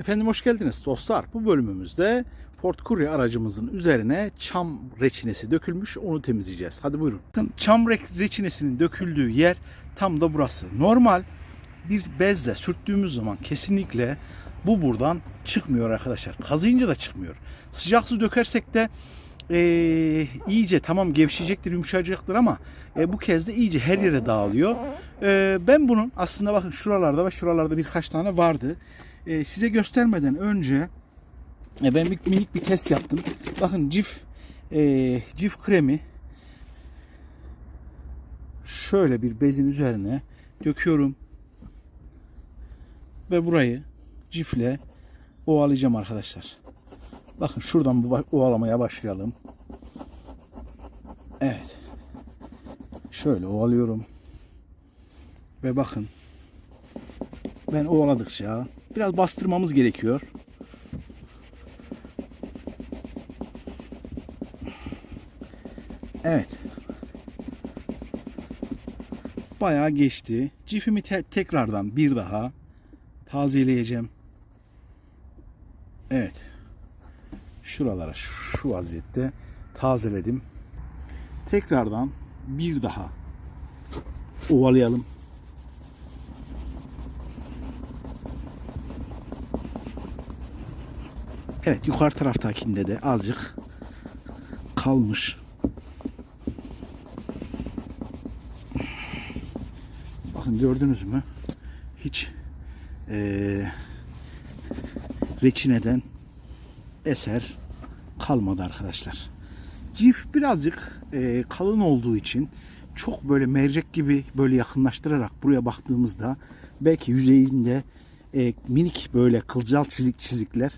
Efendim hoş geldiniz dostlar. Bu bölümümüzde Ford Courier aracımızın üzerine çam reçinesi dökülmüş. Onu temizleyeceğiz. Hadi buyurun. Çam re- reçinesinin döküldüğü yer tam da burası. Normal bir bezle sürttüğümüz zaman kesinlikle bu buradan çıkmıyor arkadaşlar. Kazıyınca da çıkmıyor. Sıcak su dökersek de eee, iyice tamam gevşeyecektir, yumuşayacaktır ama e, bu kez de iyice her yere dağılıyor. E, ben bunun aslında bakın şuralarda ve şuralarda birkaç tane vardı. E, size göstermeden önce e, ben bir minik bir test yaptım. Bakın cif e, cif kremi şöyle bir bezin üzerine döküyorum ve burayı cifle ovalayacağım arkadaşlar. Bakın şuradan bu ovalamaya başlayalım. Evet. Şöyle ovalıyorum. Ve bakın. Ben ovaladıkça biraz bastırmamız gerekiyor. Evet. Bayağı geçti. Cifimi te- tekrardan bir daha tazeleyeceğim. Evet. Şuralara şu vaziyette tazeledim. Tekrardan bir daha ovalayalım. Evet yukarı taraftakinde de azıcık kalmış. Bakın gördünüz mü? Hiç eee reçineden eser kalmadı arkadaşlar. Cif birazcık eee, kalın olduğu için çok böyle mercek gibi böyle yakınlaştırarak buraya baktığımızda belki yüzeyinde eee, minik böyle kılcal çizik çizikler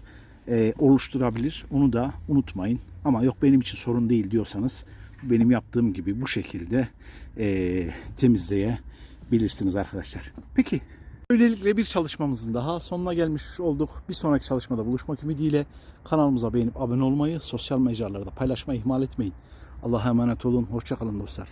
eee, oluşturabilir. Onu da unutmayın. Ama yok benim için sorun değil diyorsanız benim yaptığım gibi bu şekilde eee temizleyebilirsiniz arkadaşlar. Peki Böylelikle bir çalışmamızın daha sonuna gelmiş olduk. Bir sonraki çalışmada buluşmak ümidiyle kanalımıza beğenip abone olmayı, sosyal mecralarda paylaşmayı ihmal etmeyin. Allah'a emanet olun. Hoşçakalın dostlar.